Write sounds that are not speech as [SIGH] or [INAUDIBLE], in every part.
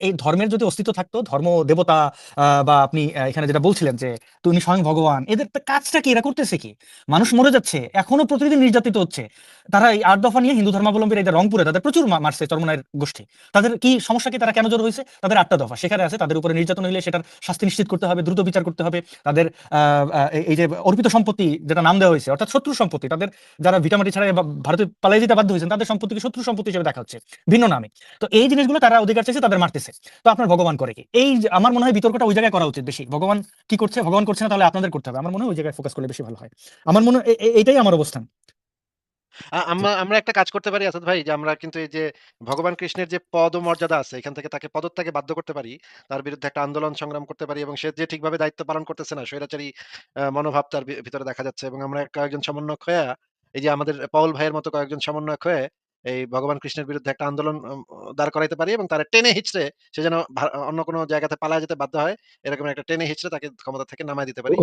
এই ধর্মের যদি অস্তিত্ব থাকতো, ধর্ম, দেবতা বা আপনি এখানে যেটা বলছিলেন যে তুমি স্বয়ং ভগবান, এদের কাজটা কি? এরা করতেছে কি? মানুষ মরে যাচ্ছে, এখনও প্রতিদিন নির্যাতিত হচ্ছে। তারা এই আট দফা নিয়ে হিন্দু ধর্মাবলম্বীরা এদের রংপুরে তাদের প্রচুর মারছে চরমনায়ের গোষ্ঠী। তাদের কি সমস্যা কি? তারা কেন জোর হয়েছে? তাদের আটটা দফা। সেখানে আছে তাদের উপরে নির্যাতন হইলে সেটার শাস্তি নিশ্চিত করতে হবে, দ্রুত বিচার করতে হবে। তাদের এই- যে অর্পিত সম্পত্তি যেটা নাম দেওয়া হয়েছে, অর্থাৎ শত্রু সম্পত্তি, তাদের যারা ভিটামাটি ছাড়া ভারতে পালিয়ে যেতে বাধ্য হয়েছেন, তাদের সম্পত্তিকে শত্রু সম্পত্তি হিসেবে দেখা হচ্ছে, ভিন্ন নামে। তো এই জিনিসগুলো তারা অধিকার চাইছে, তাদের মারতেছে। তো আপনার ভগবান করে কি? এই আমার মনে হয় বিতর্কটা ওই জায়গায় করা উচিত বেশি। ভগবান কি করছে? ভগবান করছে না, তাহলে আপনাদের করতে হবে। আমার মনে হয় ওই জায়গায় ফোকাস করলে বেশি ভালো হয়। আমার মনে এইটাই আমার অবস্থান। আমরা একটা কাজ করতে পারি আসাদ ভাই, যে আমরা কিন্তু এই যে ভগবান কৃষ্ণের যে পদ মর্যাদা আছে, এখান থেকে তাকে পদত্যাগে বাধ্য করতে পারি। তার বিরুদ্ধে একটা আন্দোলন সংগ্রাম করতে পারি এবং সে যে ঠিকভাবে দায়িত্ব পালন করতেছে না, স্বৈরাচারী মনোভাব তার ভিতরে দেখা যাচ্ছে এবং আমরা কয়েকজন সমন্বয়ক হয়ে, এই যে আমাদের পাউল ভাইয়ের মতো কয়েকজন সমন্বয়ক হয়ে এই ভগবান কৃষ্ণের বিরুদ্ধে একটা আন্দোলন দাঁড় করাইতে পারি এবং তারা টেনে হিচড়ে সে যেন অন্য কোনো জায়গাতে পালায় যেতে বাধ্য হয় এরকম একটা টেনে হিচড়ে তাকে ক্ষমতা থেকে নামাই দিতে পারি।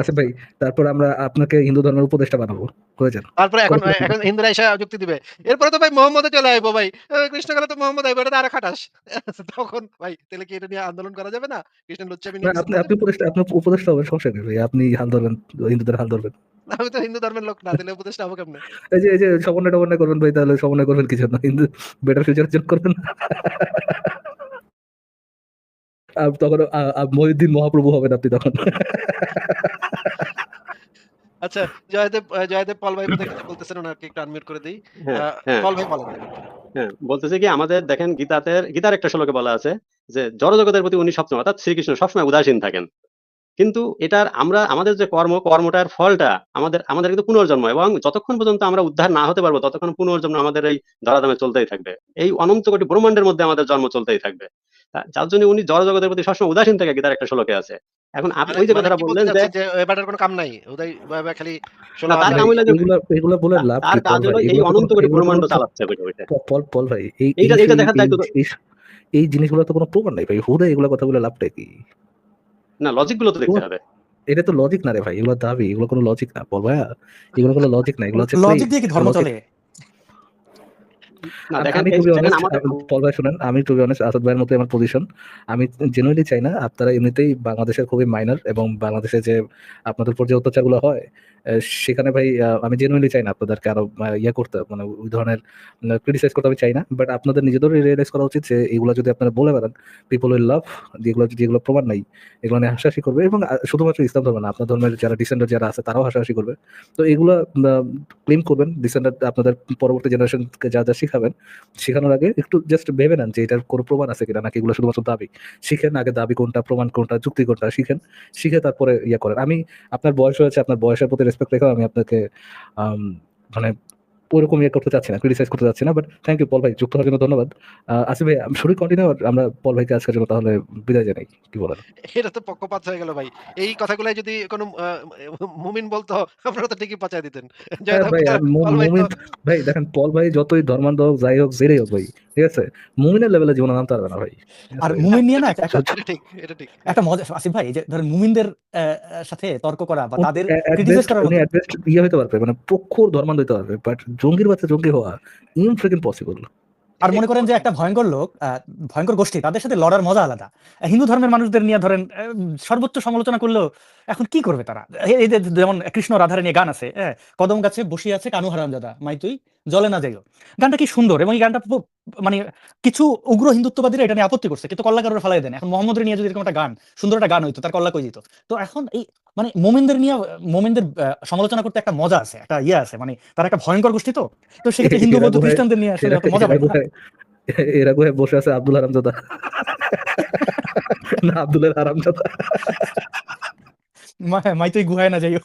আসিফ ভাই। তারপর আমরা আপনাকে হিন্দু ধর্মের উপদেষ্টা বানাবো। তারপরে এখন এখন হিন্দুরা এসে যুক্তি দিবে। এরপরে তো ভাই মোহাম্মদে চলে আইবো ভাই। কৃষ্ণ গেলে তো মোহাম্মদ আইবো এটা আরও খাটাস। [LAUGHS] তখন ভাই তাহলে কি এটা নিয়ে আন্দোলন করা যাবে না? কৃষ্ণ লুচ্চামি আপনি আপনি উপদেষ্টা আপনি উপদেষ্টা হবেন সমস্যা নেই ভাই। আপনি হাল ধরবেন হিন্দুদের হাল ধরবেন। আমি তো হিন্দু ধর্মের লোক না তাহলে উপদেশটা হব কেমনে? এই যে এই যে সমন্বয় টমন্বয় করবেন ভাই তাহলে সমন্বয় করবেন কিছু না হিন্দু বেটার জন্য করবেন আর তখন মহিউদ্দিন মহাপ্রভু হবেন আপনি তখন। আচ্ছা জয়দেব জয়দেব পল ভাই বলতেছেন ওনাকে একটু আনমিউট করে দিই। হ্যাঁ হ্যাঁ। পল ভাই বলেন। হ্যাঁ বলতেছে কি আমাদের দেখেন গীতাতে গীতার একটা শ্লোকে বলা আছে যে জড়জগতের প্রতি উনি সবসময় অর্থাৎ শ্রীকৃষ্ণ সবসময় উদাসীন থাকেন। কিন্তু এটার আমরা আমাদের যে কর্ম কর্মটার ফলটা আমাদের আমাদের কিন্তু পুনর্জন্ম এবং যতক্ষণ পর্যন্ত আমরা উদ্ধার না হতে পারব ততক্ষণ পুনর্জন্ম আমাদের এই ধরাধামে চলতেই থাকবে। এই অনন্ত কোটি ব্রহ্মাণ্ডের মধ্যে আমাদের জন্ম চলতেই থাকবে। যার জন্য উনি জড়জগতের প্রতি সবসময় উদাসীন থাকে গীতার একটা শ্লোকে আছে। এখন আপনি মানে ওই যে মানে কথাটা বললেন যে এবারের কোনো কাম নাই? উদয় ভাই খালি তার কাম হইল যে এগুলা বলে লাভ তার কাজ হলো এই অনন্ত কোটি ব্রহ্মাণ্ড চালাচ্ছে পল পল ভাই এই এই এইটা- এইটা দায়িত্ব এই জিনিসগুলো তো কোনো প্রমাণ নাই ভাই। হুদা এগুলো কথা বলে লাভটা কি? না লজিকগুলো তো দেখতে হবে। এটা তো লজিক না রে ভাই এগুলো দাবি এগুলো কোনো লজিক না। বল ভাইয়া এগুলো কোনো লজিক না এগুলো হচ্ছে লজিক দিয়ে কি ধর্ম চলে? আমি- টু অনেস্ট আসাদ ভাইয়ের মতো আমার পজিশন আমি জেনুইনলি চাই না আপনারা এমনিতেই বাংলাদেশের খুবই মাইনর এবং বাংলাদেশে যে আপনাদের উপর যে অত্যাচারগুলো হয় সেখানে ভাই আমি জেনুইনলি চাই না আপনাদেরকে আরও ইয়ে করতে মানে ওই ধরনের ক্রিটিসাইজ করতে আমি চাই না। বাট আপনাদের নিজেদেরও রিয়েলাইজ করা উচিত যে এগুলো যদি আপনারা বলে বেড়ান পিপল উইল লাভ যেগুলো যেগুলো প্রমাণ নাই এগুলো নিয়ে হাসাহাসি করবে এবং শুধুমাত্র ইসলাম ধর্ম না আপনার ধর্মের যারা ডিসেন্ডার যারা আছে তারাও হাসাহাসি করবে। তো এগুলো ক্লেম করবেন ডিসেন্ডার আপনাদের পরবর্তী জেনারেশনকে যা যা শিখাবেন শেখানোর আগে একটু জাস্ট ভেবে নেন যে এটার কোনো প্রমাণ আছে কিনা, নাকি এগুলো শুধুমাত্র দাবি। শিখেন আগে দাবি কোনটা, প্রমাণ কোনটা, যুক্তি কোনটা, শিখেন। শিখে তারপরে ইয়ে করেন। আমি আপনার বয়স হয়েছে, আপনার বয়সের প্রতি রেসপেক্ট রেখে আমি আপনাকে মানে ওরকম ইয়ে করতে চাচ্ছি না ক্রিটিসাইজ করতে চাচ্ছি না বাট থ্যাংক ইউ পল ভাই যুক্ত হওয়ার জন্য ধন্যবাদ। আসিফ ভাই শুরু কন্টিনিউ আমরা পল ভাইকে আজকের জন্য তাহলে বিদায় জানাই কি বলেন? এটা তো পক্ষপাত হয়ে গেল ভাই। এই কথাগুলাই যদি কোনো মুমিন বলতো আপনারা তো ঠিকই পাচাই দিতেন। হ্যাঁ ভাই দেখেন পল ভাই যতই ধর্মান্ধ হোক যাই হোক যেটাই হোক ভাই ঠিক আছে? মুমিনের লেভেলে জীবনে নামতে পারবে না ভাই। আর মুমিন নিয়ে না একটা এটা ঠিক এটা ঠিক একটা মজা আসিফ ভাই এই যে ধরেন মুমিনদের সাথে তর্ক করা বা তাদের করার উনি মতো- ইয়ে হইতে পারবে মানে প্রখর ধর্মান্ধ হইতে পারবে বাট জঙ্গির বাচ্চা জঙ্গি হওয়া ইনফ্রিকিন পসিবল আর মনে করেন যে একটা ভয়ঙ্কর লোক ভয়ঙ্কর গোষ্ঠী তাদের সাথে লড়ার মজা আলাদা। হিন্দু ধর্মের মানুষদের নিয়ে ধরেন সর্বোচ্চ সমালোচনা করলেও এখন কি করবে তারা? এই যেমন কৃষ্ণ রাধারে নিয়ে গান আছে হ্যাঁ, কদম গাছে বসিয়ে আছে কানু হারামজাদা মাই তুই জলে না যাইও। গানটা কি সুন্দর এবং এই গানটা মানে কিছু উগ্র হিন্দুত্ববাদীরা এটা নিয়ে আপত্তি করছে কিন্তু কল্লা কারোর ফেলাই দেন। এখন মোহাম্মদের নিয়ে যদি এরকম একটা গান সুন্দর একটা গান হইতো তার কল্লা কই দিত তো এখন এই মানে মোমেনদের নিয়ে মোমেনদের আহ, সমালোচনা করতে একটা মজা আছে একটা ইয়ে আছে মানে তারা একটা ভয়ঙ্কর গোষ্ঠী তো? তো সেক্ষেত্রে হিন্দু বৌদ্ধ খ্রিস্টানদের নিয়ে আসলে এরা মজা এরা কোথায় বসে আছে আব্দুল হারামজাদা। [LAUGHS] না আব্দুলের হারামজাদা। মাই তুই গুহায় না যাইও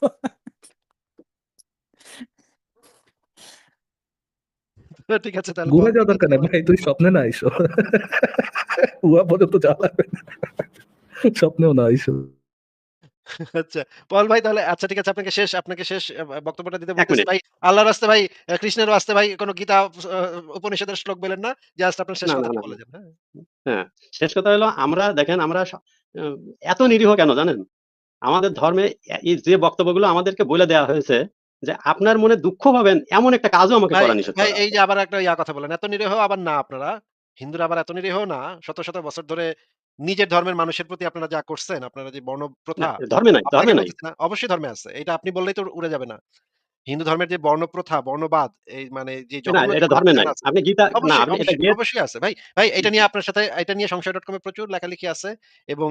ঠিক আছে তাহলে পল- যাওয়া দরকার নেই ভাই তুই স্বপ্নে না আইসো। [LAUGHS] উহা পর্যন্ত যাওয়া লাগবে না। স্বপ্নেও না আইসো। আচ্ছা। পল ভাই তাহলে আচ্ছা ঠিক আছে আপনাকে শেষ আপনাকে শেষ বক্তব্যটা দিতে বলতেছি ভাই। আল্লাহর রাস্তে ভাই কৃষ্ণের রাস্তে ভাই কোনো গীতা উপনিষদের শ্লোক বলেন না জাস্ট আপনার শেষ কথা বলে যান হ্যাঁ। হ্যাঁ শেষ কথা হলো আমরা দেখেন আমরা এত নিরীহ কেন জানেন? আমাদের ধর্মে এই যে বক্তব্যগুলো আমাদেরকে বলে দেওয়া হয়েছে যে আপনার মনে দুঃখ পাবেন এমন একটা কাজও আমাকে করা নিষেধ ভাই এই যে আবার একটা ইয়া কথা বলেন এত নিরীহ আবার না আপনারা? হিন্দুরা আবার এত নিরীহ না। শত, শত বছর ধরে নিজের ধর্মের মানুষের প্রতি আপনারা যা করছেন, আপনারা যে বর্ণ প্রথা ধর্মে নাই, ধর্মে নাই। অবশ্যই ধর্মে আছে। এটা আপনি বললেই তো উড়ে যাবে না। হিন্দু ধর্মের যে বর্ণ প্রথা, বর্ণবাদ এই মানে যে না, এটা ধর্মে নাই। আপনি গীতা না, আপনি এটা অবশ্যই, আছে ভাই। ভাই এটা নিয়ে আপনার সাথে এটা নিয়ে এ প্রচুর লেখালেখি আছে এবং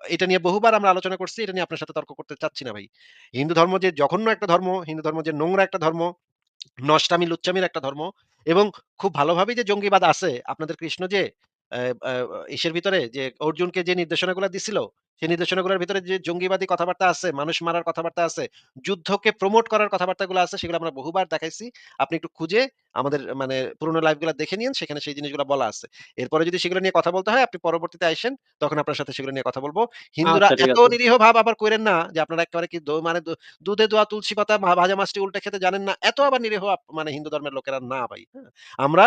এটা নিয়ে বহুবার আমরা আলোচনা করছি। এটা নিয়ে আপনার সাথে তর্ক করতে চাচ্ছি না ভাই। হিন্দু ধর্ম যে জঘন্য একটা ধর্ম, হিন্দু ধর্ম যে নোংরা একটা ধর্ম, নষ্টামি লুচ্চামির একটা ধর্ম এবং খুব ভালোভাবেই যে জঙ্গিবাদ আছে, আপনাদের কৃষ্ণ যে ইসের ভিতরে যে অর্জুনকে যে নির্দেশনাগুলা দিছিল, সেই নির্দেশনাগুলোর ভিতরে যে জঙ্গিবাদী কথাবার্তা আছে, মানুষ মারার কথাবার্তা আছে, যুদ্ধকে প্রমোট করার কথাবার্তাগুলো আছে, সেগুলো আমরা বহুবার দেখাইছি। আপনি একটু খুঁজে আমাদের মানে পুরোনো লাইভগুলা দেখে নিয়েন, সেখানে সেই জিনিসগুলা বলা আছে। এরপরে যদি সেগুলো নিয়ে কথা বলতে হয়, আপনি পরবর্তীতে আসেন তখন আপনার সাথে সেগুলো নিয়ে কথা বলব হিন্দুরা আচ্ছা এত। নিরীহ ভাব আবার কইরেন না যে আপনারা একেবারে কি মানে দুধে দোয়া তুলসী পাতা ভাজা মাছটি উল্টে খেতে জানেন না। এত আবার নিরীহ মানে হিন্দু ধর্মের লোকেরা না ভাই, হ্যাঁ? আমরা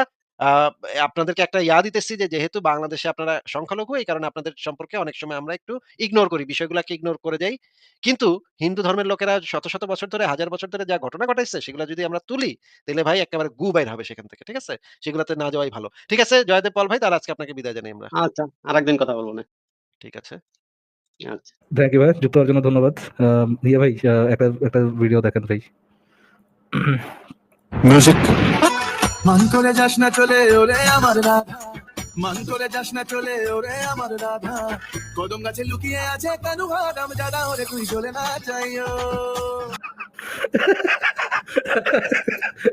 আপনাদেরকে একটা ইয়া দিতেছি যে যেহেতু বাংলাদেশে আপনারা সংখ্যালঘু এই কারণে আপনাদের সম্পর্কে অনেক সময় আমরা একটু ইগনোর করি। বিষয়গুলাকে ইগনোর করে যাই। কিন্তু হিন্দু ধর্মের লোকেরা শত, শত বছর ধরে, হাজার বছর ধরে যা ঘটনা ঘটাইছে সেগুলা যদি আমরা তুলি, তাহলে ভাই একেবারে গু বাইর হবে সেখান থেকে। ঠিক আছে? সেগুলাতে না যাওয়াই ভালো। ঠিক আছে জয়দেব পল ভাই তাহলে আজকে আপনাকে বিদায় জানাই আমরা। আচ্ছা, আরেকদিন কথা বলব না। ঠিক আছে। আচ্ছা। থ্যাংক ইউ ভাই যুক্ত হওয়ার জন্য ধন্যবাদ ইয়ে ভাই একটা একটা ভিডিও দেখেন ভাই মিউজিক মান করে যাস না চলে ওরে আমার রাধা। মান করে যাস না চলে ওরে আমার রাধা। কদম গাছে লুকিয়ে আছে কানু হারাম জাদা ওরে তুই চলে না চাইও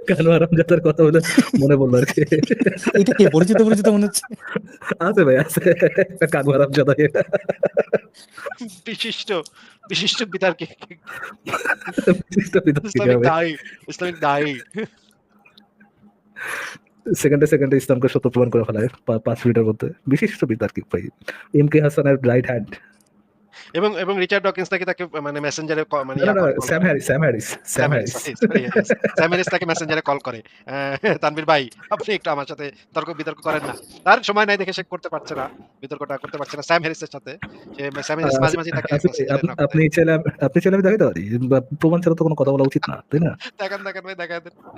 কেন আরামজাদার কথা বলে মনে পড়ল আর কি। এটা কি পরিচিত পরিচিত মনে হচ্ছে? আছে ভাই আছে। কানু আরামজাদা বিশিষ্ট, বিশিষ্ট বিতার্কিক বিশিষ্ট বিতর্কিক ইসলামিক। দায়ী, ইসলামিক দায়ী। সেকেন্ডে সেকেন্ডে ইসলামকে সত্য প্রমাণ করে ফেলায় পাঁচ মিনিটের মধ্যে বিশিষ্ট বিতার্কিক ভাই এম কে হাসানের রাইট হ্যান্ড এবং এবং রিচার্ড ডকিন্স নাকি তাকে মানে মেসেঞ্জারে মানে Sam. Harris Sam Harris Sam Harris. Sam Harris তাকে মেসেঞ্জারে কল করে। তানভীর ভাই আপনি একটু আমার সাথে তর্ক বিতর্ক করেন না। তার সময় নাই দেখে সে করতে পারছে না। বিতর্কটা করতে পারছে না স্যাম হ্যারিসের সাথে। সে স্যাম হ্যারিস মাঝে, মাঝে তাকে আপনি- মেসেঞ্জারে আপনি- চাইলে আমি দেখাতে পারি প্রমাণ ছাড়া তো কোনো কথা বলা উচিত না তাই না দেখান, দেখান ভাই দেখায় দেন। ও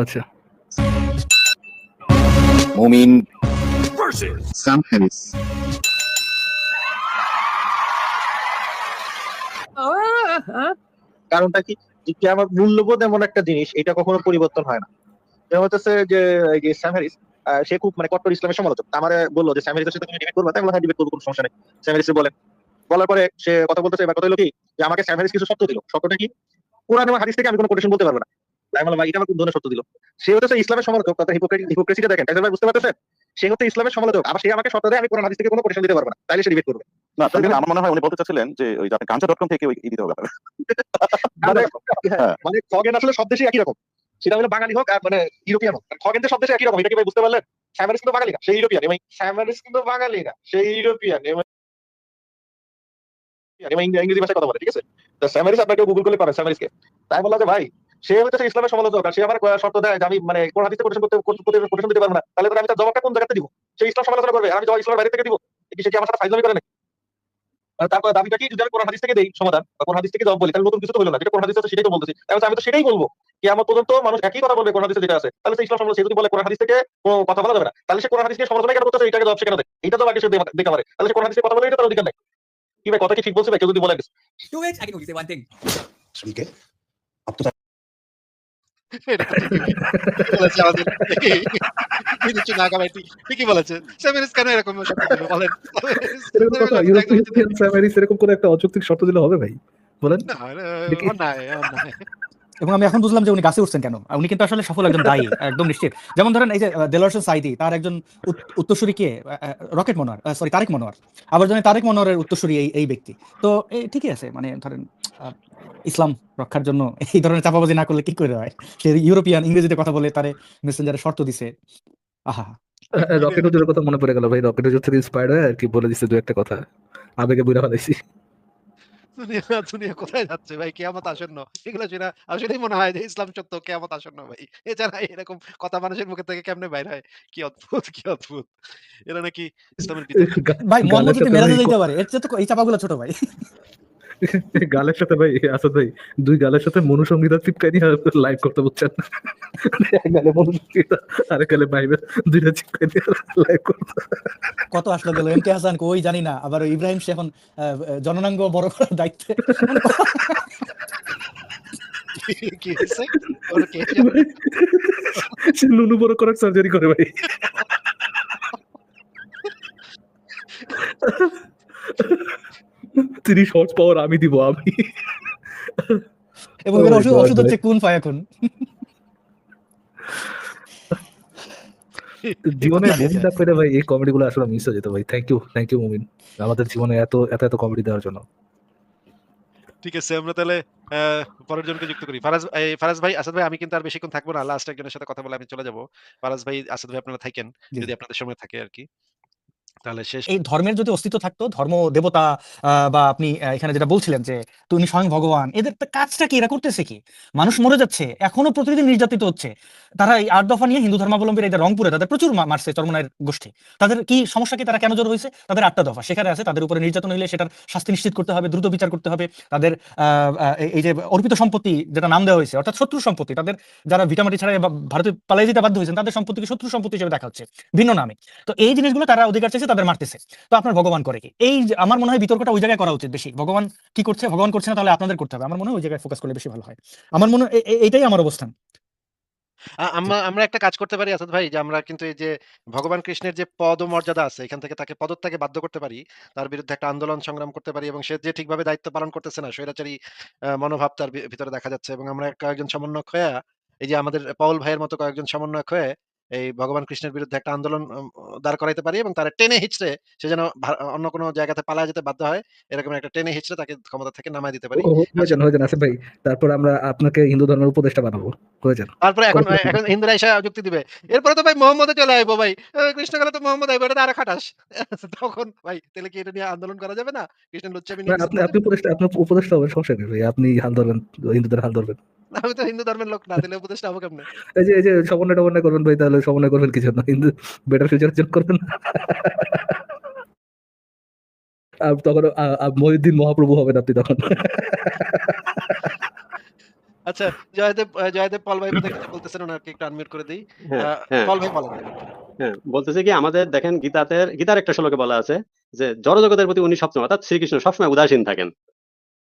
আচ্ছা। মুমিন স্যাম হ্যারিস। কারণটা কি? যে কিয়ামত মূল্যবোধ এমন একটা জিনিস এটা কখনো পরিবর্তন হয় না। যেমন হচ্ছে যে এই যে স্যাম হ্যারিস সে খুব মানে কট্টর ইসলামের সমালোচক। আমার বলল যে স্যাম হ্যারিসের সাথে তুমি ডিবেট করবে? তাই বললাম হ্যাঁ ডিবেট করব কোনো সমস্যা নেই। স্যাম হ্যারিস বলেন বলার পরে সে কথা বলতেছে এবার কথা হলো কি যে আমাকে স্যাম হ্যারিস কিছু সত্য দিল। সত্যটা কি? কোরআন এবং হাদিস থেকে আমি কোনো কোটেশন বলতে পারব না। তাই ভাই এটা আমার কোন ধরনের সত্য দিল? সে হচ্ছে ইসলামের সমালোচক তার হিপোক্রেসিটা দেখেন টাইসন ভাই বুঝতে পারতেছেন? সে হচ্ছে ইসলামের সমালোচক আবার সে আমাকে সত্য দেয় আমি কোরআন হাদিস থেকে কোনো কোটেশন দিতে পারব না। তাইলে সে ডিবেট করবে। না তাহলে আমার মনে হয় উনি বলতে চাচ্ছিলেন যে ওই যে আপনি গাঞ্জা ডট কম থেকে ওই দিতে হবে মানে হ্যাঁ, মানে খগেন আসলে সব দেশে একই রকম। সেটা হলো বাঙালি হোক আর মানে ইউরোপিয়ান হোক। খগেন তো সব দেশে একই রকম এটা কি ভাই বুঝতে পারলেন? স্যামারিস কিন্তু বাঙালি না সেই ইউরোপিয়ান। এবং স্যামারিস কিন্তু বাঙালি না সেই ইউরোপিয়ান। ইংরেজি ভাষায় কথা বলে, ঠিক আছে? তো স্যামারিস আপনাকে গুগল করলে পাবেন তাই বললাম যে, ভাই, সে হচ্ছে ইসলামের সমালোচক, আর সে আমার শর্ত দেয় যে আমি মানে কোন হাদিসে কোটেশন করতে কোটেশন দিতে পারব না। তাহলে আমি তার জবাবটা কোন জায়গাতে দিব? সে ইসলাম সমালোচনা করবে আমি জবাব ইসলামের বাইরে থেকে দিব? সে কি আমার সাথে ফাইজলামি করে তারপর দাবিটা কি? যদি আমি কোন হাদিস থেকে দেই সমাধান, বা কোন হাদিস থেকে জবাব বলি, তাহলে নতুন কিছু তো হলো না। যেটা কোন হাদিস আছে, সেটাই তো বলতেছি। আমি তো সেটাই বলব। কি আমার পর্যন্ত মানুষ একই কথা বলবে কোন হাদিসে যেটা আছে। তাহলে সে ইসলাম সমালোচনা যদি বলে কোন হাদিস থেকে কথা বলা যাবে না, তাহলে সে কোন হাদিস নিয়ে সমালোচনা কেন করতেছে? এটাকে জবাব সে কেন দেয় এটা তো আগে সে দেখতে পারে তাহলে সে কোন হাদিসে কথা বলে, এটা তার অধিকার নাই। কি ভাই কথা কি ঠিক বলছে ভাই? কেউ যদি বলে two ways I can only say one thing শ্রীকে আপ তো কিছু ঠিকই বলেছে কেন এরকম বলেন সেমিরিস এরকম একটা অযৌক্তিক শর্ত দিলে হবে ভাই? বলেন। না না এবং আমি এখন বুঝলাম যে উনি গাছে উঠছেন কেন। উনি কিন্তু আসলে সফল একজন দায়ী, একদম নিশ্চিত। যেমন ধরেন এই যে দেলারসন সাইদি, তার একজন উত্তরসূরি কে? Rocket Monowar sorry Tareq Monowar. আবার জানি তারেক মনোয়ারের উত্তরসূরি এই এই ব্যক্তি। তো এই ঠিকই আছে মানে ধরেন ইসলাম রক্ষার জন্য এই ধরনের চাপাবাজি না করলে কি করে হয়? সে ইউরোপিয়ান, ইংরেজিতে কথা বলে তারে মেসেঞ্জারে শর্ত দিছে। আহা। রকেট হুজুরের কথা মনে পড়ে গেল ভাই রকেট হুজুর থেকে ইন্সপায়ার্ড হয়ে আর কি বলে দিচ্ছে দু একটা কথা। আবেগে বুঝা ফেলাইছি দুনিয়া কোথায় যাচ্ছে ভাই কেয়ামত এগুলো আসলেই মনে হয় যে ইসলাম সত্য কেয়ামত আসন্ন ভাই এছাড়া এরকম কথা মানুষের মুখে থেকে কেমনে বাইর হয় কি অদ্ভুত কি অদ্ভুত নাকি ভাই ছোট ভাই [LAUGHS] গালের সাথে ভাই আসাদ ভাই দুই গালের সাথে মনুসংগীতা চিপকাই নিয়ে লাইভ করতে বলছেন। এক গালে মনুসংগীতা আরেক গালে বাইবেল দুইটা চিপকাই দিয়ে লাইভ করতে। কত আসলো গেল? হাসান কই জানি না আবার ইব্রাহিম সে এখন আহ, জননাঙ্গ বড় করার দায়িত্বে। কি হয়েছে? সে লুনু বড় করার সার্জারি করে ভাই। [LAUGHS] তিরিশ হর্স পাওয়ার আমি দিব আমি। এবং Oh এর ওষুধ ওষুধ হচ্ছে কোন ফায়াকুন জীবনে [LAUGHS] মুমিনটা পেরে ভাই এই কমেডি গুলো আসলে মিস হয়ে যেত ভাই। থ্যাংক ইউ থ্যাংক ইউ মুমিন। আমাদের জীবনে এত এত এত কমেডি দেওয়ার জন্য। ঠিক আছে আমরা তাহলে আহ, পরের জনকে যুক্ত করি। ফারাজ এই ফারাজ ভাই আসাদ ভাই আমি কিন্তু আর বেশিক্ষণ থাকব না। লাস্ট একজনের সাথে কথা বলে আমি চলে যাব। ফারাজ ভাই আসাদ ভাই আপনারা থাকেন। যদি আপনাদের সময় থাকে আর কি। তাহলে শেষ এই ধর্মের যদি অস্তিত্ব থাকতো, ধর্ম, দেবতা বা আপনি এখানে যেটা বলছিলেন যে, তুমি স্বয়ং ভগবান, এদের কাজটা কি? এরা করতেছে কি? মানুষ মরে যাচ্ছে, এখনও প্রতিদিন নির্যাতিত হচ্ছে। তারা এই আট দফা নিয়ে হিন্দু ধর্মাবলম্বীরা এদের রংপুরে তাদের প্রচুর মারছে চরমনায়ের গোষ্ঠী। তাদের কি সমস্যা কি? তারা কেন জোর হয়েছে? তাদের আটটা দফা। সেখানে আছে তাদের উপরে নির্যাতন হইলে সেটার শাস্তি নিশ্চিত করতে হবে, দ্রুত বিচার করতে হবে। তাদের এই- যে অর্পিত সম্পত্তি যেটা নাম দেওয়া হয়েছে, অর্থাৎ শত্রু সম্পত্তি, তাদের যারা ভিটামাটি ছাড়া ভারতে পালিয়ে যেতে বাধ্য হয়েছেন, তাদের সম্পত্তিকে শত্রু সম্পত্তি হিসেবে দেখা হচ্ছে, ভিন্ন নামে। তো এই জিনিসগুলো তারা অধিকার চাইছে তাদের মারতেছে। তো আপনার ভগবান করে কি? এই আমার মনে হয় বিতর্কটা ওই জায়গায় করা উচিত বেশি। ভগবান কি করছে? ভগবান করছে না, তাহলে আপনাদের করতে হবে। আমার মনে হয় ওই জায়গায় ফোকাস করলে বেশি ভালো হয়। আমার মনে এইটাই আমার অবস্থান। আমরা একটা কাজ করতে পারি, আসাদ ভাই, যে আমরা কিন্তু এই যে ভগবান কৃষ্ণের যে পদ মর্যাদা আছে, এখান থেকে তাকে পদত্যাগে বাধ্য করতে পারি। তার বিরুদ্ধে একটা আন্দোলন সংগ্রাম করতে পারি এবং সে যে ঠিকভাবে দায়িত্ব পালন করতেছে না, স্বৈরাচারী মনোভাব তার ভিতরে দেখা যাচ্ছে এবং আমরা কয়েকজন সমন্বয়ক হয়ে, এই যে আমাদের পাউল ভাইয়ের মতো কয়েকজন সমন্বয়ক হয়ে এই ভগবান কৃষ্ণের বিরুদ্ধে একটা আন্দোলন দাঁড় করাইতে পারি এবং তারা টেনে হিচড়ে সে যেন অন্য কোনো জায়গাতে পালায় যেতে বাধ্য হয় এরকম একটা টেনে হিচড়ে তাকে ক্ষমতা থেকে নামাই দিতে পারি। ও, হয়ে যান হয়ে যান আসিফ ভাই। তারপর আমরা আপনাকে হিন্দু ধর্মের উপদেষ্টা বানাবো। হয়ে তারপরে এখন এখন হিন্দুরা এসে যুক্তি দিবে। এরপরে তো ভাই মোহাম্মদে চলে আইবো ভাই। কৃষ্ণ গেলে তো মোহাম্মদ আইবো এটা আরও খাটাস। [LAUGHS] তখন ভাই তাহলে কি এটা নিয়ে আন্দোলন করা যাবে না? কৃষ্ণ লুচ্চামি আপনি আপনি উপদেষ্টা আপনি উপদেষ্টা হবেন সমস্যা নেই ভাই। আপনি হাল ধরবেন হিন্দুদের হাল ধরবেন। আমি তো হিন্দু ধর্মের লোক না দিলে উপদেশটা হব কেমনে? এই যে এই যে সমন্বয় টমন্বয় করবেন ভাই তাহলে সমন্বয় করবেন কি জন্য হিন্দু বেটার জন্য করবেন আর তখন মহিউদ্দিন মহাপ্রভু হবেন আপনি তখন। আচ্ছা জয়দেব জয়দেব পল ভাই বলতেছেন ওনাকে একটু আনমিউট করে দিই। হ্যাঁ হ্যাঁ। পল ভাই বলেন। হ্যাঁ বলতেছে কি আমাদের দেখেন গীতাতে গীতার একটা শ্লোকে বলা আছে যে জড়জগতের প্রতি উনি সবসময় অর্থাৎ শ্রীকৃষ্ণ সবসময় উদাসীন থাকেন।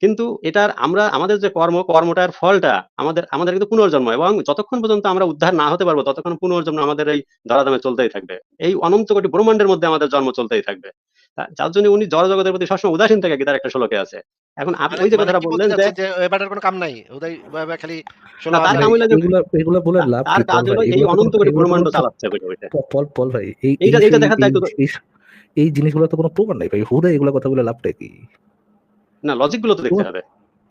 কিন্তু এটার আমরা আমাদের যে কর্ম কর্মটার ফলটা আমাদের আমাদের কিন্তু পুনর্জন্ম এবং যতক্ষণ পর্যন্ত আমরা উদ্ধার না হতে পারব ততক্ষণ পুনর্জন্ম আমাদের এই ধরাধামে চলতেই থাকবে। এই অনন্ত কোটি ব্রহ্মাণ্ডের মধ্যে আমাদের জন্ম চলতেই থাকবে। যার জন্য উনি জড়জগতের প্রতি সবসময় উদাসীন থাকে গীতার একটা শ্লোকে আছে। এখন আপনি ওই যে মানে কথাটা বললেন যে এবারের কোনো কাম নাই? উদয় খালি তার কাম হইল যে এগুলা বলে লাভ তার কি? কাজ হলো এই অনন্ত কোটি ব্রহ্মাণ্ড চালাচ্ছে বসে পল পল ভাই এই এই এইটা- যে- এইটা দেখার এই- দায়িত্ব তো- এই- এই জিনিসগুলো তো কোনো প্রমাণ নাই ভাই। হুদা এগুলো কথা বলে লাভটা কি? না লজিকগুলো তো দেখতে হবে।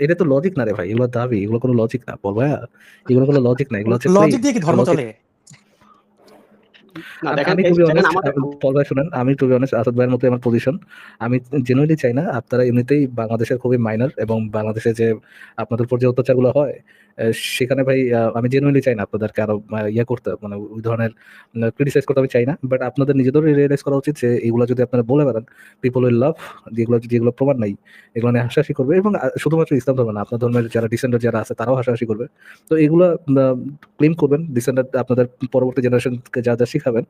এটা তো লজিক না রে ভাই এগুলো দাবি এগুলো কোনো লজিক না বল ভাইয়া এগুলো কোনো লজিক না এগুলো হচ্ছে লজিক দিয়ে কি ধর্ম চলে? আমি- দেখেন টু বি অনেস্ট আমাদের পল ভাই শুনেন আমি টু বি অনেস্ট আসাদ ভাইয়ের মতো আমার পজিশন আমি জেনুইনলি চাই না আপনারা এমনিতেই বাংলাদেশের খুবই মাইনার এবং বাংলাদেশে যে আপনাদের উপর যে অত্যাচারগুলো হয় সেখানে ভাই আমি জেনুইনলি চাই না আপনাদেরকে আরও ইয়ে করতে মানে ওই ধরনের ক্রিটিসাইজ করতে আমি চাই না বাট আপনাদের নিজেদেরও রিয়েলাইজ করা উচিত যে এগুলো যদি আপনারা বলে বেড়ান পিপল উইল লাভ যেগুলো যেগুলো প্রমাণ নাই, এগুলো নিয়ে হাসাহাসি করবে এবং শুধুমাত্র ইসলাম ধর্ম না, আপনার ধর্মের যারা ডিসেন্ডার যারা আছে, তারাও হাসাহাসি করবে। তো এগুলো ক্লেম করবেন ডিসেন্ডার আপনাদের পরবর্তী জেনারেশনকে যা যা শিখাবেন,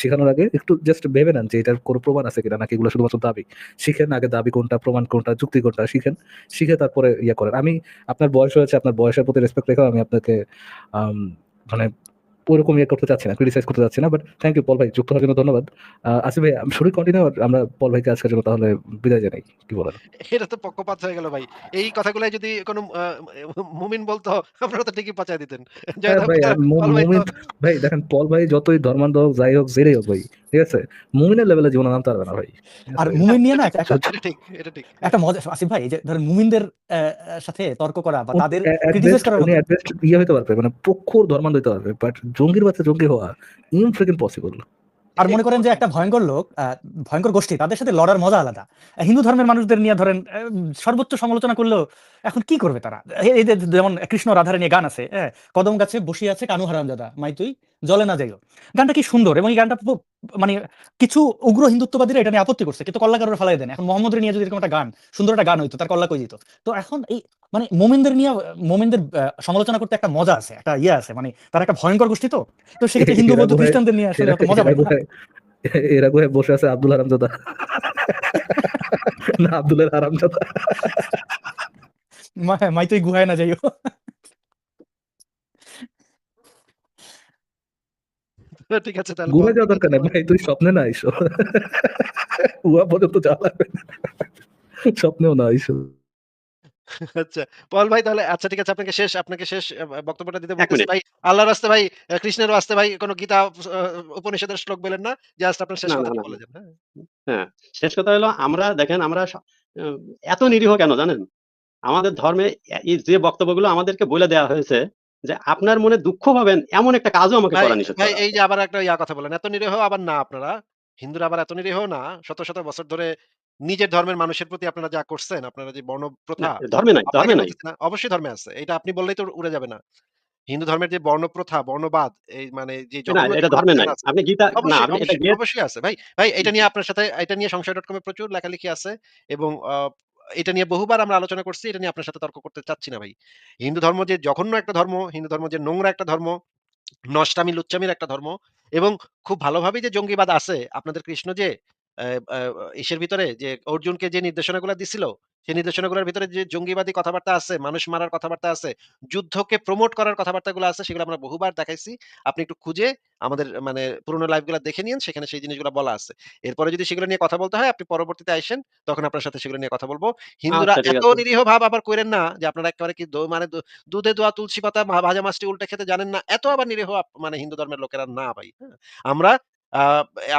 শেখানোর আগে একটু জাস্ট ভেবে নেন যে এটার কোনো প্রমাণ আছে কিনা, নাকি এগুলো শুধুমাত্র দাবি। শিখেন আগে দাবি কোনটা, প্রমাণ কোনটা, যুক্তি কোনটা, শিখেন, শিখে তারপরে ইয়ে করেন। আমি, আপনার বয়স হয়েছে, আপনার বয়সের প্রতি রেসপেক্ট রেখেও আমি আপনাকে মানে ওরকম ইয়ে করতে চাচ্ছি না ক্রিটিসাইজ করতে চাচ্ছি না বাট থ্যাংক ইউ পল ভাই যুক্ত হওয়ার জন্য ধন্যবাদ। আসিফ ভাই শুরু কন্টিনিউ আমরা পল ভাইকে আজকের জন্য তাহলে বিদায় জানাই কি বলেন? এটা তো পক্ষপাত হয়ে গেল ভাই। এই কথাগুলাই যদি কোনো মুমিন বলতো আপনারা তো ঠিকই পচাই দিতেন। হ্যাঁ ভাই দেখেন পল ভাই যতই ধর্মান্ধ হোক যাই হোক জেরেই হোক ভাই। ঠিক আছে? মুমিনের লেভেলে জীবনে নামতে পারবে না ভাই। আর মুমিন নিয়ে না [LAUGHS] একটা একটা- ঠিক এটা ঠিক। একটা মজা আসিফ ভাই যে ধরেন মুমিনদের সাথে তর্ক করা বা তাদের উনি মতো। ইয়ে হইতে পারবে মানে প্রখর ধর্মান্ধ হইতে পারবে বাট জঙ্গির বাচ্চা জঙ্গি হওয়া পসিবল আর মনে করেন যে একটা ভয়ঙ্কর লোক আহ, ভয়ঙ্কর গোষ্ঠী তাদের সাথে লড়ার মজা আলাদা। হিন্দু ধর্মের মানুষদের নিয়ে ধরেন সর্বোচ্চ সমালোচনা করলেও এখন কি করবে তারা? যে যেমন কৃষ্ণ রাধারে নিয়ে গান আছে হ্যাঁ, কদম গাছে বসিয়ে আছে কানু হারামজাদা মাই তুই জলে না যাইও। গানটা কি সুন্দর এবং এই গানটা খুব মানে কিছু উগ্র হিন্দুত্ববাদীরা এটা নিয়ে আপত্তি করছে কিন্তু কল্লা কারোর ফেলাই দেন। এখন মোহাম্মদের নিয়ে যদি এরকম একটা গান সুন্দর একটা গান হইতো তার কল্লা কই যেত তো এখন এই মানে মোমেনদের নিয়ে মোমেনদের সমালোচনা করতে একটা মজা আছে একটা ইয়ে আছে মানে তার একটা ভয়ঙ্কর গোষ্ঠী তো। তো সেক্ষেত্রে হিন্দু বৌদ্ধ খ্রিস্টানদের নিয়ে আসলে মজা এরা কোথায় বসে আছে আব্দুল হারামজাদা। না আব্দুলের হারামজাদা। মাই তুই গুহায় না যাইও [LAUGHS] ঠিক আছে তাহলে ঘুরে যাওয়া দরকার নেই। ভাই তুই স্বপ্নে না আইসো। উহা পর্যন্ত যাওয়া লাগবে। স্বপ্নেও না আইসো। আচ্ছা পল ভাই তাহলে আচ্ছা ঠিক আছে আপনাকে শেষ আপনাকে শেষ বক্তব্যটা দিতে বলতেছি ভাই আল্লাহর রাস্তে ভাই কৃষ্ণের রাস্তে ভাই কোনো গীতা উপনিষদের শ্লোক বলেন না জাস্ট আপনার শেষ না, বলে দেন হ্যাঁ। হ্যাঁ শেষ কথা হলো আমরা দেখেন আমরা এত নিরীহ কেন জানেন? আমাদের ধর্মে এই যে বক্তব্যগুলো আমাদেরকে বলে দেওয়া হয়েছে যে আপনার মনে দুঃখ পাবেন এমন একটা কাজও আমাকে করা নিষেধ ভাই এই যে আবার একটা ইয়া কথা বলেন এত নিরীহ আবার না আপনারা? হিন্দুরা আবার এত নিরীহ না? শত শত বছর ধরে নিজের ধর্মের মানুষের প্রতি আপনারা যা করছেন আপনারা যে বর্ণ প্রথা ধর্মে নাই ধর্মে নাই। অবশ্যই ধর্মে আছে এটা আপনি বললেই তো উড়ে যাবে না। হিন্দু ধর্মের যে বর্ণ প্রথা বর্ণবাদ এই মানে যে এটা ধর্মে নাই। আপনি গীতা না অবশ্যই আপনি এটা অবশ্যই, আছে। ভাই ভাই এটা নিয়ে আপনার সাথে এটা নিয়ে সংশয় ডট কমে প্রচুর লেখালেখি আছে এবং এটা নিয়ে বহুবার আমরা আলোচনা করছি, এটা নিয়ে আপনার সাথে তর্ক করতে চাচ্ছি না ভাই। হিন্দু ধর্ম যে জঘন্য একটা ধর্ম, হিন্দু ধর্ম যে নোংরা একটা ধর্ম, নষ্টামি, লুচ্চামির একটা ধর্ম এবং খুব ভালোভাবেই যে জঙ্গিবাদ আছে, আপনাদের কৃষ্ণ যে ইসের ভিতরে যে অর্জুনকে যে নির্দেশনাগুলো দিছিল সেই নির্দেশনাগুলোর ভিতরে যে জঙ্গিবাদী কথাবার্তা আছে মানুষ মারার কথাবার্তা আছে যুদ্ধকে প্রমোট করার কথাবার্তাগুলো আছে সেগুলো আমরা বহুবার দেখাইছি। আপনি একটু খুঁজে আমাদের মানে পুরোনো লাইভগুলো দেখে নিন সেখানে সেই জিনিসগুলো বলা আছে। এরপরে যদি সেগুলো নিয়ে কথা বলতে হয় আপনি পরবর্তীতে আসেন তখন আপনার সাথে সেগুলো নিয়ে কথা বলব। হিন্দুরা আচ্ছা, এত নিরীহ ভাব আবার করেন না যে আপনারা একেবারে কি মানে দুধে দোয়া তুলসী পাতা ভাজা মাছটি উল্টে খেতে জানেন না? এত আবার নিরীহ মানে হিন্দু ধর্মের লোকেরা না ভাই হ্যাঁ? আমরা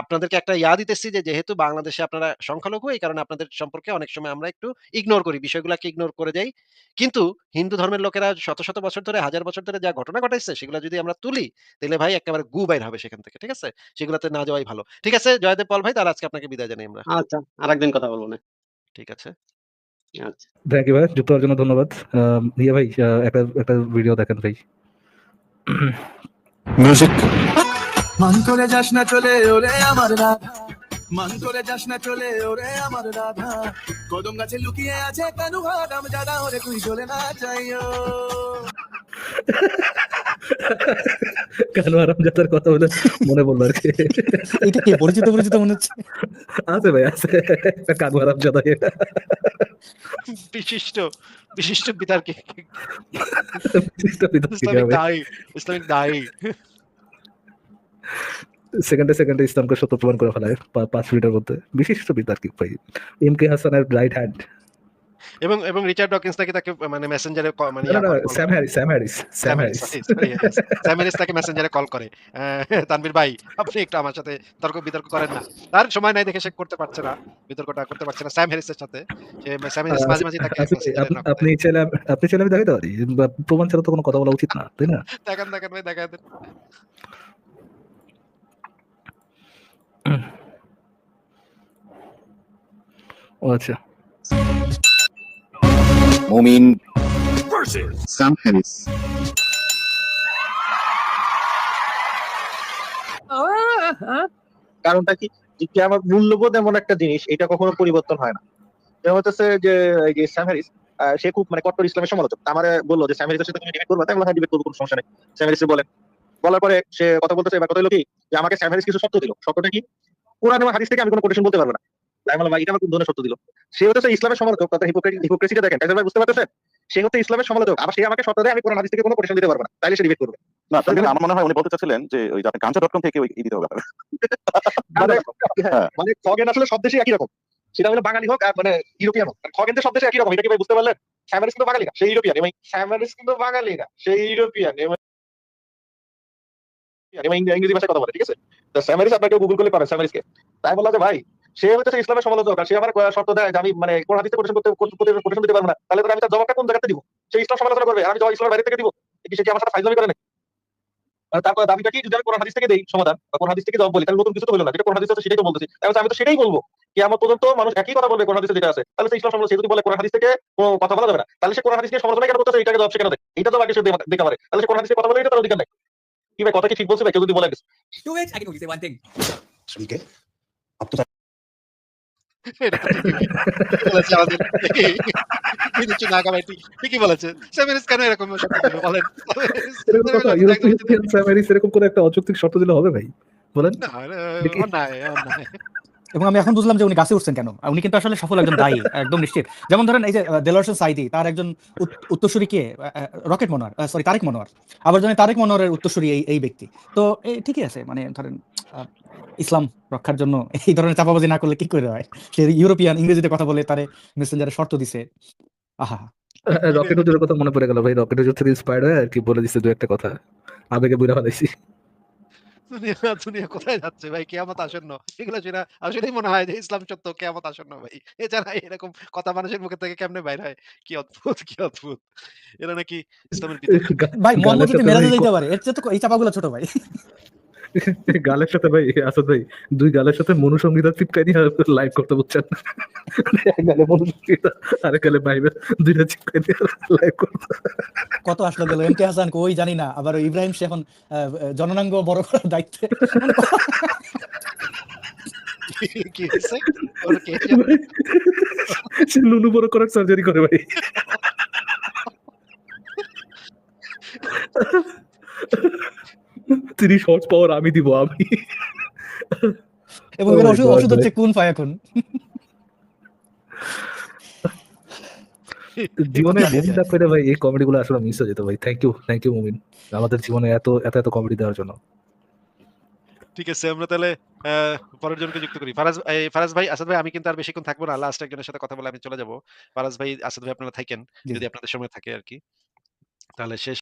আপনাদেরকে একটা ইয়া দিতেছি যে যেহেতু বাংলাদেশে আপনারা সংখ্যালঘু এই কারণে আপনাদের সম্পর্কে অনেক সময় আমরা একটু ইগনোর করি বিষয়গুলোকে ইগনোর করে যাই কিন্তু হিন্দু ধর্মের লোকেরা শত শত বছর ধরে হাজার বছর ধরে যা ঘটনা ঘটাইছে সেগুলো যদি আমরা তুলি তাহলে ভাই একেবারে গু বাইর হবে সেখান থেকে ঠিক আছে? সেগুলোতে না যাওয়াই ভালো। ঠিক আছে জয়দেব পল ভাই তাহলে আজকে আপনাকে বিদায় জানাই আমরা। আচ্ছা আরেকদিন কথা বলব না। ঠিক আছে। আচ্ছা। থ্যাংক ইউ ভাই যুক্ত হওয়ার জন্য ধন্যবাদ। ইয়ে ভাই একটা একটা ভিডিও দেখেন ভাই। মান করে যাস না চলে ওরে আমার রাধা। মান করে যাস না চলে ওরে আমার রাধা। কদম গাছে লুকিয়ে আছে কানু হারাম জাদা ওরে তুই চলে না চাইও কেন কথা বলে মনে পড়ল আর কি। এটা কি? পরিচিত পরিচিত মনে হচ্ছে। আছে ভাই আছে। বিশিষ্ট বিশিষ্ট বিতার্কিক বিশিষ্ট বিতর্কিক ইসলামিক। দায়ী ইসলামিক দায়ী। সেকেন্ডে সেকেন্ডে ইসলামকে সত্য প্রমাণ করে ফেলায় পাঁচ মিনিটের মধ্যে। বিশিষ্ট বিতার্কিক ভাই এম কে হাসানের রাইট হ্যান্ড এবং এবং রিচার্ড ডকিন্স নাকি তাকে মানে মেসেঞ্জারে মানে Sam Harris Sam Harris Sam Harris. Sam Harris তাকে মেসেঞ্জারে কল করে। তানভীর ভাই আপনি একটু আমার সাথে তর্ক বিতর্ক করেন না। তার সময় নাই দেখে সে করতে পারছে না। বিতর্কটা করতে পারছে না স্যাম হ্যারিসের সাথে। সে স্যাম হ্যারিস মাঝে মাঝে তাকে আপনি- করে। আপনি চাইলে আমি দেখাতে পারি। প্রমাণ ছাড়া তো কোনো কথা বলা উচিত না তাই না? দেখেন দেখেন ভাই দেখেন। আচ্ছা। মুমিন স্যাম হ্যারিস। কারণটা কি? যে কিয়ামত মূল্যবোধ এমন একটা জিনিস এটা কখনো পরিবর্তন হয় না। যেমন হচ্ছে যে এই যে স্যাম হ্যারিস সে খুব মানে কট্টর ইসলামের সমালোচক। আমার বলল যে স্যাম হ্যারিসের সাথে তুমি ডিবেট করবে? তাই বললাম, হ্যাঁ ডিবেট করব কোনো সমস্যা নেই। স্যাম হ্যারিস বলেন বলার পরে সে কথা বলতেছে এবার কথা হলো কি যে আমাকে স্যাম হ্যারিস কিছু সত্য দিল। সত্যটা কি? কোরআন এবং হাদিস থেকে আমি কোনো কোটেশন বলতে পারব না। তাই আমি বললাম ভাই এটা আমার কোন ধরনের সত্য দিল? সে হচ্ছে ইসলামের সমালোচক তার হিপোক্রেসিটা দেখেন। তাই ভাই বুঝতে পারতেছেন? সে হচ্ছে ইসলামের সমালোচক আবার সে আমাকে সত্য দেয় আমি কোরআন হাদিস থেকে কোনো কোটেশন দিতে পারব না। তাইলে সে ডিবেট করবে। না মানে আমার মনে হয় উনি বলতে চাচ্ছিলেন যে ওই যে আপনি গাঞ্জা ডট কম থেকে ওই দিতে হবে মানে হ্যাঁ, মানে খগেন আসলে সব দেশে একই রকম। সেটা হলো বাঙালি হোক আর মানে ইউরোপিয়ান হোক। খগেন তো সব দেশে একই রকম। এটা কি ভাই বুঝতে পারলেন? স্যামারিস কিন্তু বাঙালি না সেই ইউরোপিয়ান এবং স্যামারিস কিন্তু বাঙালি না সেই ইউরোপিয়ান। ইংরেজি ভাষায় কথা বলে ঠিক আছে? তো স্যামারিস আপনাকে গুগল করলে পাবেন তাই বললাম যে ভাই সে হচ্ছে ইসলামের সমালোচক আর সে আমার শর্ত দেয় যে আমি মানে কোন হাদিসে কোটেশন করতে কোটেশন দিতে পারব না। তাহলে আমি তার জবাবটা কোন জায়গাতে দিব? সে ইসলাম সমালোচনা করবে আর আমি জবাব ইসলামের বাইরে থেকে দিব? কি সে কি আমার সাথে ফাইজলামি করে নাকি? দাবিটা কি? যদি আমি কোন হাদিস থেকে দেই সমাধান বা কোন হাদিস থেকে জবাব বলি তাহলে নতুন কিছু তো হলো না। যেটা কোন হাদিস আছে সেটাই তো বলতেছি। বলছি, আমি তো সেটাই বলব। কি আমার পর্যন্ত মানুষ একই কথা বলবে কোন হাদিসে যেটা আছে। তাহলে সে ইসলাম সমালোচনা যদি বলে কোন হাদিস থেকে কথা বলা যাবে না তাহলে সে কোন হাদিস নিয়ে সমালোচনা কেন করতেছে? এটাকে জবাব সে কেন দেয়? এটা তো বাকি সে দেখতে পারে তাহলে সে কোন হাদিসে কথা বলে এটা তার অধিকার নাই। কি ভাই কথা কি ঠিক বলছে ভাই কেউ যদি বলে two ways I can only say one thing শ্রীকে আপ তো কিছু না ঠিকই বলেছে কেন এরকম বলেন সেমিনিস এরকম একটা অযৌক্তিক শর্ত দিলে হবে ভাই বলেন না অন্যায় এবং আমি এখন বুঝলাম যে উনি গাছে উঠছেন কেন। উনি কিন্তু আসলে সফল একজন দায়ী, একদম নিশ্চিত। যেমন ধরেন এই যে দেলার্সন সাইদি, তার একজন উত্তরসূরি কে? Rocket Monowar sorry Tareq Monowar. আবার জানি তারেক মনোয়ারের উত্তরসূরি এই এই ব্যক্তি। তো এই ঠিকই আছে মানে ধরেন ইসলাম রক্ষার জন্য এই ধরনের চাপাবাজি না করলে কি করে হয়? সে ইউরোপিয়ান, ইংরেজিতে কথা বলে তারে মেসেঞ্জারে শর্ত দিছে। আহা। রকেট হুজুরের কথা মনে পড়ে গেল ভাই রকেট হুজুর থেকে ইন্সপায়ার্ড হয়ে আর কি বলে দিচ্ছে দু একটা কথা। আবেগে বুঝা ফেলাইছি দুনিয়া দুনিয়া কোথায় যাচ্ছে ভাই? কেয়ামত আসন্ন। এগুলো শুনে আসলেই মনে হয় যে ইসলাম সত্য কেয়ামত আসন্ন ভাই। এছাড়া এরকম কথা মানুষের মুখে থেকে কেমনে বাইর হয়? কি অদ্ভুত কি অদ্ভুত। এরা নাকি ইসলামের ভাই মোহাম্মদ যদি মেরাজে যেতে পারে এর চেয়ে তো এই চাপাগুলো ছোট ভাই। [LAUGHS] গালের সাথে ভাই আসাদ ভাই দুই গালের সাথে মনুসংগীতা চিপকাই নিয়ে লাইভ করতে বুঝছেন এক গালে মনুসংগীতা আরেক গালে বাইবেল দুইটা চিপকাই দিয়ে লাইভ করতে। কত আসলো গেল এম হাসান কই জানি না আবার ইব্রাহিম সে এখন আহ, জননাঙ্গ বড় করার দায়িত্বে। কি হয়েছে? সে লুলু বড় করার সার্জারি করে ভাই। তিরিশ হর্স পাওয়ার আমি দিব আমি। এবং Oh এর ওষুধ ওষুধ হচ্ছে কোন ফায়াকুন জীবনে [LAUGHS] পেলে ভাই এই কমেডি গুলো আসলে মিস হয়ে যেত ভাই। থ্যাংক ইউ থ্যাংক ইউ মুমিন আমাদের জীবনে এত এত এত কমেডি দেওয়ার জন্য। ঠিক আছে আমরা তাহলে আহ, পরের জনকে যুক্ত করি। ফারাজ এই ফারাজ ভাই আসাদ ভাই আমি কিন্তু আর বেশিক্ষণ থাকব না। লাস্ট একজনের সাথে কথা বলে আমি চলে যাব। ফারাজ ভাই আসাদ ভাই আপনারা থাকেন যদি আপনাদের সময় থাকে আর কি। তাহলে শেষ